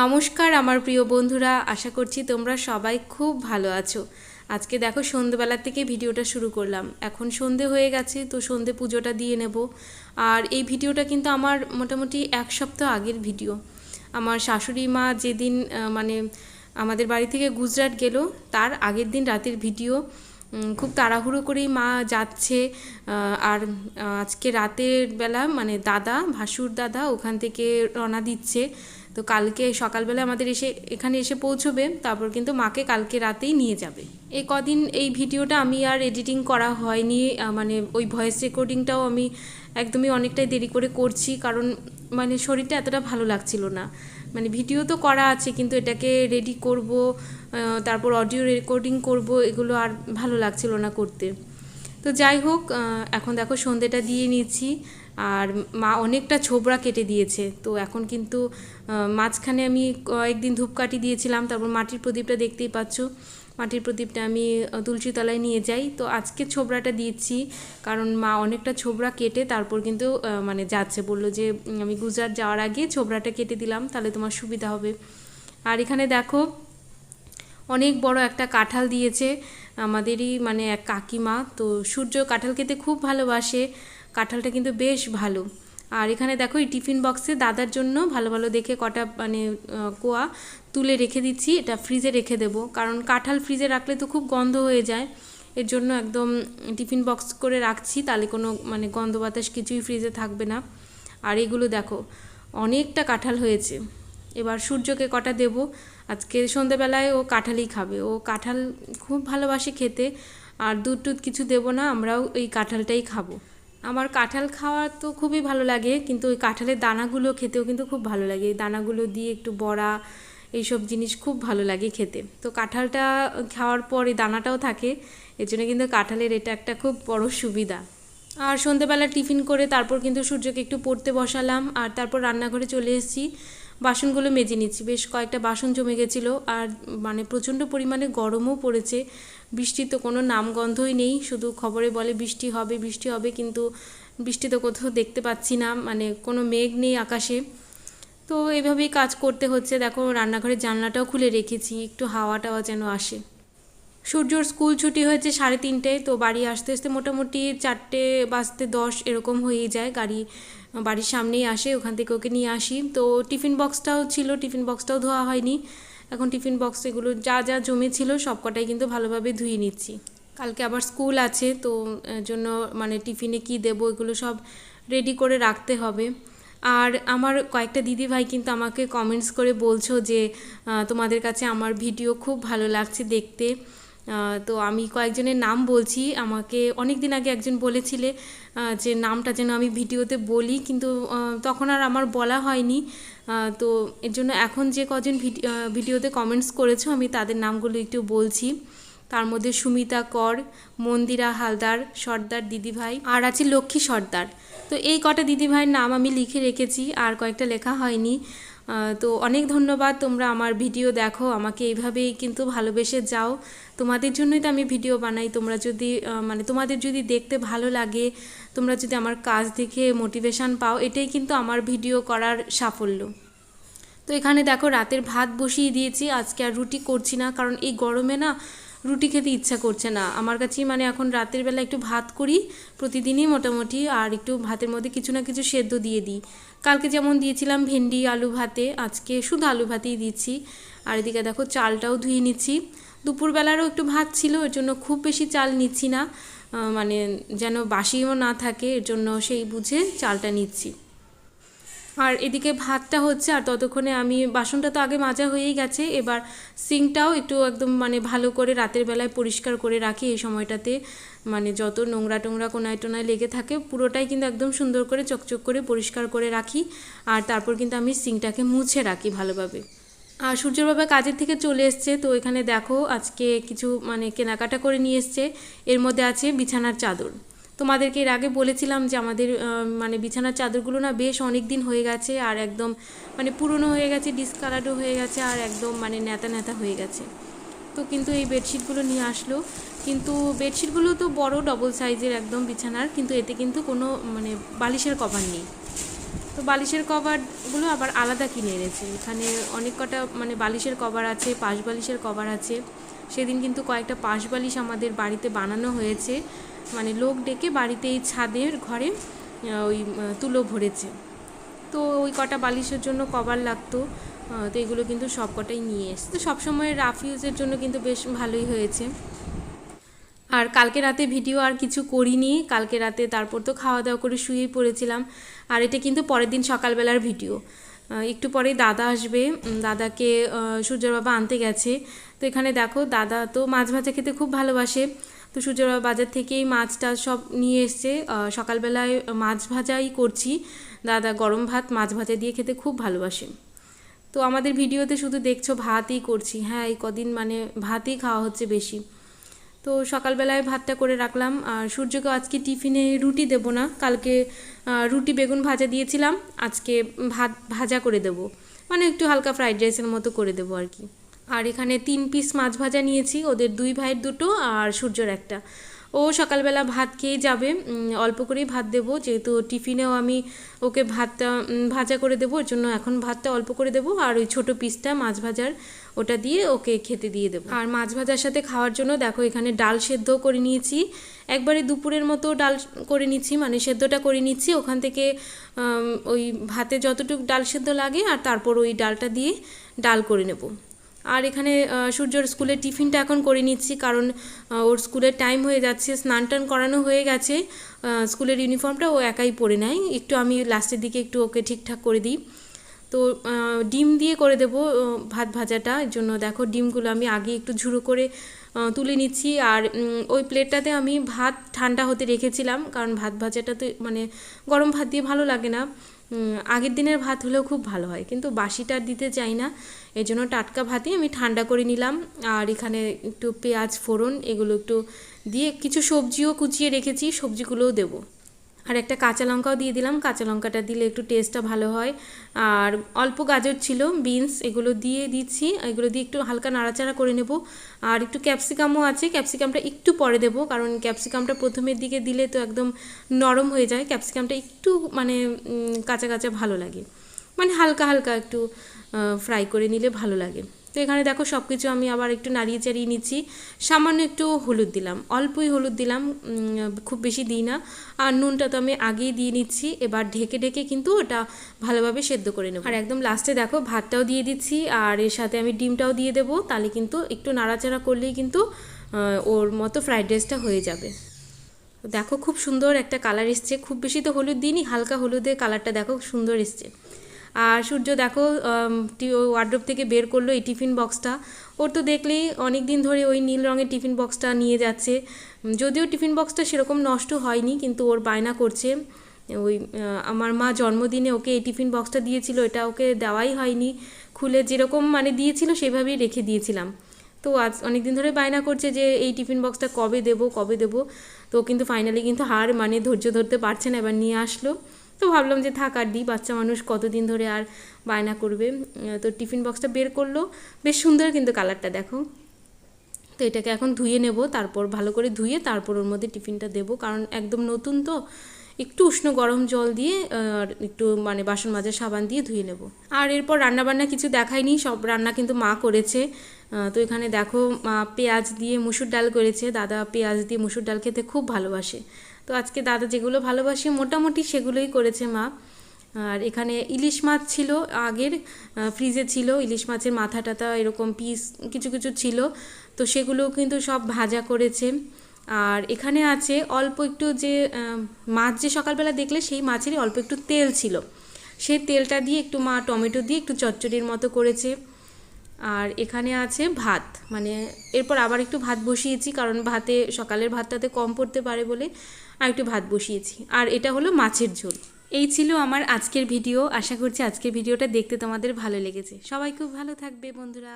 নমস্কার আমার প্রিয় বন্ধুরা, আশা করছি তোমরা সবাই খুব ভালো আছো। আজকে দেখো সন্ধেবেলার থেকে ভিডিওটা শুরু করলাম। এখন সন্ধে হয়ে গেছে, তো সন্ধে পুজোটা দিয়ে নেব। আর এই ভিডিওটা কিন্তু আমার মোটামুটি এক সপ্তাহ আগের ভিডিও। আমার শাশুড়ি মা যেদিন মানে আমাদের বাড়ি থেকে গুজরাট গেল, তার আগের দিন রাতের ভিডিও। খুব তাড়াহুড়ো করেই মা যাচ্ছে। আর আজকে রাতের বেলা মানে দাদা, ভাসুর দাদা ওখান থেকে রওনা দিচ্ছে। তো কালকে সকালবেলা আমাদের এসে এখানে এসে পৌঁছবে, তারপর কিন্তু মাকে কালকে রাতেই নিয়ে যাবে। এই কদিন এই ভিডিওটা আমি আর এডিটিং করা হয়নি মানে ওই ভয়েস রেকর্ডিংটাও আমি একদমই অনেকটাই দেরি করে করছি, কারণ মানে শরীরটা এতটা ভালো লাগছিল না। মানে ভিডিও তো করা আছে, কিন্তু এটাকে রেডি করব তারপর অডিও রেকর্ডিং করব, এগুলো আর ভালো লাগছিল না করতে। তো যাই হোক এখন দেখো সন্ধেটা দিয়ে নিচ্ছি। আর মা অনেকটা ছোবরা কেটে দিয়েছে। তো এখন কিন্তু মাঝখানে আমি কয়েকদিন ধূপকাঠি দিয়েছিলাম তারপর মাটির প্রদীপটা দেখতেই পাচ্ছ। মাটির প্রদীপটা আমি আহ, তুলসী তলায় নিয়ে যাই। তো আজকে ছোবরাটা দিয়েছি কারণ মা অনেকটা ছোবরা কেটে তারপর কিন্তু মানে যাচ্ছে। বলল যে আমি গুজরাট যাওয়ার আগে ছোবরাটা কেটে দিলাম তাহলে তোমার সুবিধা হবে। আর এখানে দেখো অনেক বড় একটা কাঁঠাল দিয়েছে। আমাদেরই মানে এক কাকিমা, তো সূর্য কাঁঠাল খেতে খুব ভালোবাসে। কাঁঠালটা কিন্তু বেশ ভালো। আর এখানে দেখো, এই টিফিন বক্সে দাদার জন্য ভালো ভালো দেখে কটা মানে কোয়া তুলে রেখে দিচ্ছি। এটা ফ্রিজে রেখে দেবো। কারণ কাঁঠাল ফ্রিজে রাখলে তো খুব গন্ধ হয়ে যায়। এর জন্য একদম টিফিন বক্স করে রাখছি, তাহলে কোনো মানে গন্ধ বাতাস কিছুই ফ্রিজে থাকবে না। আর এগুলো দেখো, অনেকটা কাঁঠাল হয়েছে। এবার সূর্যকে কটা দেব? আজকে সন্ধেবেলায় ও কাঁঠালই খাবে। ও কাঁঠাল খুব ভালোবাসে খেতে, আর দুধ টুধ কিছু দেবো না, আমরাও এই কাঁঠালটাই খাব। আমার কাঁঠাল খাওয়া তো খুবই ভালো লাগে, কিন্তু ওই কাঁঠালের দানাগুলো খেতেও কিন্তু খুব ভালো লাগে। এই দানাগুলো দিয়ে একটু বড়া, এইসব জিনিস খুব ভালো লাগে খেতে। তো কাঁঠালটা খাওয়ার পর এই দানাটাও থাকে, এর জন্য কিন্তু কাঁঠালের এটা একটা খুব বড় সুবিধা। আর সন্ধেবেলা টিফিন করে তারপর কিন্তু সূর্যকে একটু পড়তে বসালাম, আর তারপর রান্নাঘরে চলে এসেছি। বাসনগুলো মেজে নিচ্ছি। বেশ কয়েকটা বাসন জমে গেছিল আর মানে প্রচণ্ড পরিমাণে গরমও পড়েছে। বৃষ্টি তো কোনো নামগন্ধই নেই, শুধু খবরে বলে বৃষ্টি হবে বৃষ্টি হবে কিন্তু বৃষ্টি তো কোথাও দেখতে পাচ্ছি না মানে কোনো মেঘ নেই আকাশে। তো এভাবেই কাজ করতে হচ্ছে। দেখো, রান্নাঘরের জানলাটাও খুলে রেখেছি, একটু হাওয়া টাওয়া যেন আসে। সূর্যর স্কুল ছুটি হয়েছে সাড়ে তিনটেয় তো বাড়ি আসতে আসতে মোটামুটি চারটে বাজতে দশ এরকম হয়েই যায়। গাড়ি, বাড়ির সামনেই আসে, ওখান থেকে ওকে নিয়ে আসি। তো টিফিন বক্সটাও ছিল, টিফিন বক্সটাও ধোয়া হয়নি। এখন টিফিন বক্স এগুলো যা যা জমে ছিল সব কটাই কিন্তু ভালোভাবে ধুয়ে নিচ্ছি। কালকে আবার স্কুল আছে, তো জন্য মানে টিফিনে কি দেবো এগুলো সব রেডি করে রাখতে হবে। আর আমার কয়েকটা দিদি ভাই কিন্তু আমাকে কমেন্টস করে বলছো যে তোমাদের কাছে আমার ভিডিও খুব ভালো লাগছে দেখতে। তো আমি কয়েকজনের নাম বলছি। আমাকে অনেক দিন আগে একজন বলেছিলে যে নামটা যেন আমি ভিডিওতে বলি, কিন্তু তখন আর আমার বলা হয়নি। তো এর জন্য এখন যে কজন ভিডি- ভিডিওতে কমেন্টস করেছ, আমি তাদের নামগুলো একটু বলছি। তার মধ্যে সুমিতা কর, মন্দিরা হালদার, সর্দার দিদিভাই, আর আছে লক্ষ্মী সর্দার। তো এই কটা দিদিভাইয়ের নাম আমি লিখে রেখেছি, আর কয়েকটা লেখা হয়নি। তো অনেক ধন্যবাদ, তোমরা আমার ভিডিও দেখো, আমাকে এইভাবেই কিন্তু ভালোবেসে যাও। তোমাদের জন্যই তো আমি ভিডিও বানাই, তোমরা যদি মানে তোমাদের যদি দেখতে ভালো লাগে, তোমরা যদি আমার কাজ দেখে মোটিভেশন পাও, এটাই কিন্তু আমার ভিডিও করার সাফল্য। তো এখানে দেখো, রাতের ভাত বসিয়ে দিয়েছি, আজকে আর রুটি করছি না, কারণ এই গরমে না রুটি খেতে ইচ্ছা করছে না। আমার কাছেই মানে এখন রাতের বেলা একটু ভাত করি, প্রতিদিনই মোটামুটি, আর একটু ভাতের মধ্যে কিছু না কিছু সেদ্ধ দিয়ে দিই। কালকে যেমন দিয়েছিলাম ভেন্ডি, আলু ভাতে, আজকে শুধু আলু ভাতেই দিচ্ছি। আর এদিকে দেখো চালটাও ধুয়ে নিচ্ছি। দুপুরবেলারও একটু ভাত ছিল, এর জন্য খুব বেশি চাল নিচ্ছি না। মানে যেন বাসিও না থাকে, এর জন্য সেই বুঝে চালটা নিচ্ছি। আর এদিকে ভাতটা হচ্ছে, আর ততক্ষণে আমি, বাসনটা তো আগে মাজা হয়েই গেছে, এবার সিঙ্কটাও একটু একদম মানে ভালো করে রাতের বেলায় পরিষ্কার করে রাখি এই সময়টাতে। মানে যত নোংরা টোংরা কোনায় টোনায় লেগে থাকে, পুরোটাই কিন্তু একদম সুন্দর করে চকচক করে পরিষ্কার করে রাখি। আর তারপর কিন্তু আমি সিঙ্কটাকে মুছে রাখি ভালোভাবে। আর সূর্যর বাবা কাজের থেকে চলে এসছে, তো এখানে দেখো আজকে কিছু মানে কেনাকাটা করে নিয়ে এসছে। এর মধ্যে আছে বিছানার চাদর। তোমাদেরকে এর আগে বলেছিলাম যে আমাদের মানে বিছানার চাদরগুলো না বেশ অনেক দিন হয়ে গেছে আর একদম মানে পুরনো হয়ে গেছে ডিসকালারও হয়ে গেছে আর একদম মানে নেতা নেতা হয়ে গেছে। তো কিন্তু এই বেডশিটগুলো নিয়ে আসলো। কিন্তু বেডশিটগুলো তো বড় ডবল সাইজের একদম বিছানার, কিন্তু এতে কিন্তু কোনো মানে বালিশের কভার নেই। তো বালিশের কভারগুলো আবার আলাদা কিনে এনেছে। এখানে অনেক কটা মানে বালিশের কভার আছে, পাশ বালিশের কভার আছে। সেদিন কিন্তু কয়েকটা পাশ বালিশ আমাদের বাড়িতে বানানো হয়েছে। মানে লোক ডেকে বাড়িতে এই ছাদের ঘরে ওই তুলো ভরেছে। তো ওই কটা বালিশের জন্য কভার লাগতো তো এগুলো কিন্তু সব কটাই নিয়ে এসছে। তো সবসময় রাফ ইউজের জন্য কিন্তু বেশ ভালোই হয়েছে। আর কালকে রাতে ভিডিও আর কিছু করিনি। কালকে রাতে তারপর তো খাওয়া দাওয়া করে শুয়েই পড়েছিলাম। আর এটা কিন্তু পরের দিন সকালবেলার ভিডিও। একটু পরেই দাদা আসবে। দাদাকে সূর্যর বাবা আনতে গেছে। তো এখানে দেখো, দাদা তো মাছ ভাজা খেতে খুব ভালোবাসে। তো সূর্যর বাজার থেকেই মাছটা সব নিয়ে এসছে। সকালবেলায় মাছ ভাজাই করছি। দাদা গরম ভাত মাছ ভাজা দিয়ে খেতে খুব ভালোবাসে। তো আমাদের ভিডিওতে শুধু দেখছ ভাতই করছি। হ্যাঁ এই কদিন মানে ভাতই খাওয়া হচ্ছে বেশি। তো সকালবেলায় ভাতটা করে রাখলাম। আর সূর্যকে আজকে টিফিনে রুটি দেবো না। কালকে রুটি বেগুন ভাজা দিয়েছিলাম। আজকে ভাত ভাজা করে দেব। মানে একটু হালকা ফ্রাইড রাইসের মতো করে দেবো আর কি। আর এখানে তিন পিস মাছ ভাজা নিয়েছি, ওদের দুই ভাইয়ের দুটো আর সূর্যর একটা। ও সকালবেলা ভাত খেয়ে যাবে অল্প করেই ভাত দেবো, যেহেতু টিফিনেও আমি ওকে ভাতটা ভাজা করে দেবো, ওর জন্য এখন ভাতটা অল্প করে দেবো, আর ওই ছোটো পিসটা মাছ ভাজার ওটা দিয়ে ওকে খেতে দিয়ে দেবো। আর মাছ ভাজার সাথে খাওয়ার জন্য দেখো এখানে ডাল সেদ্ধ করে নিয়েছি, একবারে দুপুরের মতো ডাল করে নিচ্ছি মানে সেদ্ধটা করে নিচ্ছি, ওখান থেকে ওই ভাতে যতটুকু ডাল সেদ্ধ লাগে, আর তারপর ওই ডালটা দিয়ে ডাল করে নেব। আর এখানে সূর্যর স্কুলের টিফিনটা এখন করে নিচ্ছি, কারণ ওর স্কুলের টাইম হয়ে যাচ্ছে, স্নান টান করানো হয়ে গেছে। স্কুলের ইউনিফর্মটা ও একাই পরে নেয়। একটু আমি লাস্টের দিকে একটু ওকে ঠিকঠাক করে দিই। তো ডিম দিয়ে করে দেব ভাত ভাজাটা। এর জন্য দেখো, ডিমগুলো আমি আগে একটু ঝুড়ো করে তুলে নিচ্ছি। আর ওই প্লেটটাতে আমি ভাত ঠান্ডা হতে রেখেছিলাম, কারণ ভাত ভাজাটা তো মানে গরম ভাত দিয়ে ভালো লাগে না। আগের দিনের ভাত হলেও খুব ভালো হয়, কিন্তু বাসিটা দিতে চাই না। এই জন্য টাটকা ভাতই আমি ঠান্ডা করে নিলাম। আর এখানে একটু পেঁয়াজ ফোড়ন, এগুলো একটু দিয়ে কিছু সবজিও কুচিয়ে রেখেছি, সবজিগুলোও দেবো। আর একটা কাঁচা লঙ্কাও দিয়ে দিলাম। কাঁচা লঙ্কাটা দিলে একটু টেস্টটা ভালো হয়। আর অল্প গাজর ছিল বিনস এগুলো দিয়ে দিচ্ছি। এগুলো দিয়ে একটু হালকা নাড়াচাড়া করে নেব। আর একটু ক্যাপসিকামও আছে। ক্যাপসিকামটা একটু পরে দেবো, কারণ ক্যাপসিকামটা প্রথমের দিকে দিলে তো একদম নরম হয়ে যায়। ক্যাপসিকামটা একটু মানে কাঁচা কাঁচা ভালো লাগে। মানে হালকা হালকা একটু ফ্রাই করে নিলে ভালো লাগে। তো এখানে দেখো সব কিছু আমি আবার একটু নাড়িয়ে চাড়িয়ে নিচ্ছি। সামান্য একটু হলুদ দিলাম, অল্পই হলুদ দিলাম খুব বেশি দিই না। আর নুনটা তো আমি আগেই দিয়ে নিচ্ছি, এবার ঢেকে ঢেকে কিন্তু ওটা ভালোভাবে সেদ্ধ করে নেব। আর একদম লাস্টে দেখো ভাতটাও দিয়ে দিচ্ছি, আর এর সাথে আমি ডিমটাও দিয়ে দেবো, তাহলে কিন্তু একটু নাড়াচাড়া করলেই কিন্তু ওর মতো ফ্রাইড রাইসটা হয়ে যাবে। দেখো খুব সুন্দর একটা কালার এসছে, খুব বেশি তো হলুদ দিইনি, হালকা হলুদের কালারটা দেখো সুন্দর এসছে। আর সূর্য দেখো ওয়ার্ড্রোপ থেকে বের করল এই টিফিন বক্সটা। ওর তো দেখলেই অনেক দিন ধরে ওই নীল রঙের টিফিন বক্সটা নিয়ে যাচ্ছে। যদিও টিফিন বক্সটা সেরকম নষ্ট হয়নি, কিন্তু ওর বায়না করছে। ওই আমার মা জন্মদিনে ওকে এই টিফিন বক্সটা দিয়েছিল, এটা ওকে দেওয়াই হয়নি। খুলে যেরকম মানে দিয়েছিল, সেভাবেই রেখে দিয়েছিলাম। তো আজ অনেক দিন ধরে বায়না করছে যে এই টিফিন বক্সটা কবে দেবো কবে দেবো। তো কিন্তু ফাইনালি কিন্তু হার মানে ধৈর্য ধরতে পারছে না, এবার নিয়ে আসলো। তো ভাবলাম যে থাক, আর দিই। বাচ্চা মানুষ কতদিন ধরে আর বায়না করবে? তো টিফিন বক্সটা বের করল। বেশ সুন্দর কিন্তু কালারটা, দেখো। তো এটাকে এখন ধুয়ে নেব, তারপর ভালো করে ধুয়ে তারপর ওর মধ্যে টিফিনটা দেবো। কারণ একদম নতুন তো, একটু উষ্ণ গরম জল দিয়ে, আর একটু মানে বাসন মাজার সাবান দিয়ে ধুয়ে নেব। আর এরপর রান্নাবান্না কিছু দেখায়নি সব রান্না কিন্তু মা করেছে। তো এখানে দেখো, মা পেঁয়াজ দিয়ে মুসুর ডাল করেছে। দাদা পেঁয়াজ দিয়ে মুসুর ডাল খেতে খুব ভালোবাসে। তো আজকে দাদা যেগুলো ভালোবাসে মোটামুটি সেগুলোই করেছে মা। আর এখানে ইলিশ মাছ ছিল আগের ফ্রিজে ছিল, ইলিশ মাছের মাথা টাথা এরকম পিস কিছু কিছু ছিল, তো সেগুলোও কিন্তু সব ভাজা করেছে। আর এখানে আছে অল্প একটু যে মাছ যে সকালবেলা দেখলে সেই মাছেরই অল্প একটু তেল ছিল। সেই তেলটা দিয়ে একটু মা টমেটো দিয়ে একটু চচ্চড়ির মতো করেছে। আর এখানে আছে ভাত মানে এরপর আবার একটু ভাত বসিয়েছি, কারণ ভাতে সকালের ভাতটাতে কম পড়তে পারে বলে। আর একটু ভাত বসিয়েছি। আর এটা হলো মাছের ঝোল। এই ছিল আমার আজকের ভিডিও। আশা করছি আজকের ভিডিওটা দেখতে তোমাদের ভালো লেগেছে। সবাই খুব ভালো থাকবে বন্ধুরা।